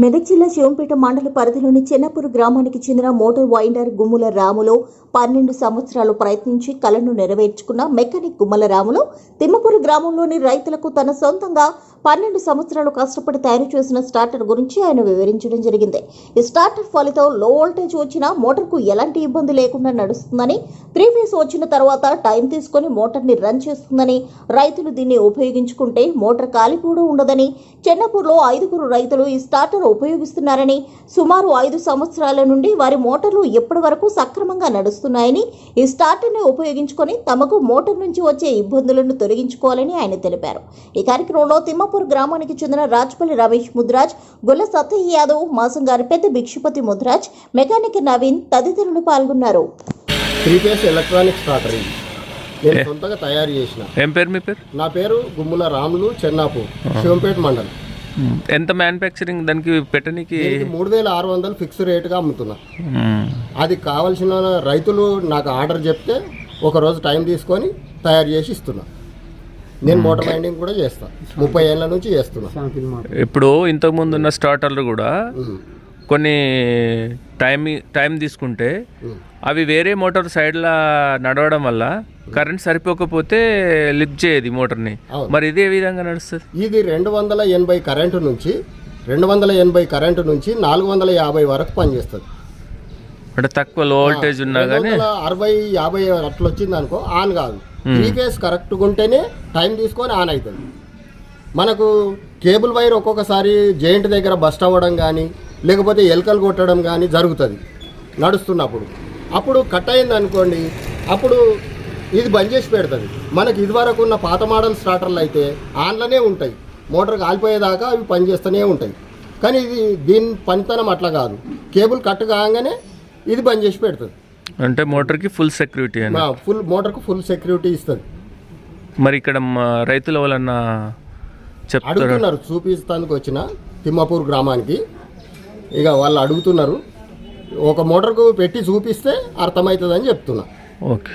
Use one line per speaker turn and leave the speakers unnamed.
మెదక్ జిల్లా శివంపేట మండల పరిధిలోని చెన్నపూర్ గ్రామానికి చెందిన మోటార్ వైండర్ గుమ్ముల రాములో పన్నెండు సంవత్సరాలు ప్రయత్నించి కలను నెరవేర్చుకున్న మెకానిక్ గుమ్మల రాములు తిమ్మపూర్ గ్రామంలోని రైతులకు తన సొంతంగా పన్నెండు సంవత్సరాలు కష్టపడి తయారు చేసిన స్టార్టర్ గురించి ఆయన వివరించడం జరిగింది. ఈ స్టార్టర్ ఫలితం లో వోల్టేజ్ వచ్చినా మోటార్కు ఎలాంటి ఇబ్బంది లేకుండా నడుస్తుందని త్రీ ఫేస్ వచ్చిన తర్వాత టైం తీసుకొని మోటార్ని రన్ చేస్తుందని రైతులు దీన్ని ఉపయోగించుకుంటే మోటార్ కాలిపోవడం ఉండదని చెన్నపూర్లో ఐదుగురు రైతులు ఈ స్టార్టర్ ఉపయోగిస్తున్నారని సుమారు ఐదు సంవత్సరాల నుండి వారి మోటార్లు ఎప్పటి వరకు సక్రమంగా నడుస్తున్నాయని ఈ స్టార్టర్ని ఉపయోగించుకొని తమకు మోటార్ నుంచి వచ్చే ఇబ్బందులను తొలగించుకోవాలని ఆయన తెలిపారు. ఈ కార్యక్రమంలో తిమ్మపూర్ గ్రామానికి చెందిన రాజ్పల్లి రమేష్ ముద్రాజ్ గొల్ల సత్తయ్య యాదవ్ మాసంగారి పెద్ద భిక్షుపతి ముద్రాజ్ మెకానిక్ నవీన్ తదితరులు పాల్గొన్నారు.
ఎలక్ట్రానిక్ స్టార్టర్ ఇది. నేను సొంతంగా తయారు చేసిన.
ఏం పేరు మీ పేరు?
నా పేరు గుమ్ముల రాములు చెన్నాపూర్ శివంపేట మండలం.
ఎంత మ్యానుఫ్యాక్చరింగ్ దానికి పెట్టనీకి?
మూడు వేల ఆరు వందలు ఫిక్స్ రేటుగా అమ్ముతున్నా.
మ్మ్.
అది కావాల్సిన రైతులు నాకు ఆర్డర్ చెప్తే ఒక రోజు టైం తీసుకొని తయారు చేసి ఇస్తున్నా. నేను మోటార్ బైండింగ్ కూడా చేస్తా. ముప్పై ఏళ్ళ నుంచి చేస్తున్నా.
ఇప్పుడు ఇంతకుముందు ఉన్న స్టార్టర్లు కూడా. కొన్ని టైం టైం తీసుకుంటే. అవి వేరే మోటార్ సైడ్లో నడవడం వల్ల కరెంట్ సరిపోకపోతే లిఫ్ట్ చేయదు మోటార్ని. మరి ఇది ఏ విధంగా నడుస్తుంది?
ఇది రెండు వందల ఎనభై కరెంటు నుంచి రెండు వందల ఎనభై కరెంటు నుంచి నాలుగు వందల యాభై వరకు పనిచేస్తుంది.
అంటే తక్కువ లో వోల్టేజ్ ఉన్నా కానీ
అరవై యాభై అట్లా వచ్చింది అనుకో ఆన్ కాదు. త్రీ ఫేస్ కరెక్ట్గా ఉంటేనే టైం తీసుకొని ఆన్ అవుతుంది మనకు కేబుల్ వైర్ ఒక్కొక్కసారి జైంట్ దగ్గర బస్ట్ అవ్వడం కానీ లేకపోతే ఎలకలు కొట్టడం కానీ జరుగుతుంది. నడుస్తున్నప్పుడు. అప్పుడు కట్ అయింది అనుకోండి అప్పుడు ఇది బంద్ చేసి పెడుతుంది. మనకి ఇదివరకు ఉన్న పాత మోడల్ స్టార్టర్లు అయితే ఆన్లోనే ఉంటాయి. మోటార్ కాలిపోయేదాకా అవి పనిచేస్తూనే ఉంటాయి. కానీ ఇది దీని పనితనం అట్లా కాదు. కేబుల్ కట్ కాగానే ఇది బంద్ చేసి పెడుతుంది.
అంటే మోటార్కి ఫుల్ సెక్యూరిటీ
ఫుల్ మోటార్కు ఫుల్ సెక్యూరిటీ ఇస్తుంది.
మరి ఇక్కడ రైతుల చెప్తారు?
అడుగుతున్నారు చూపిస్తానికి వచ్చిన తిమ్మాపూర్ గ్రామానికి. ఇక వాళ్ళు అడుగుతున్నారు. ఒక మోటార్కు పెట్టి చూపిస్తే అర్థమవుతుందని చెప్తున్నా.
ఓకే.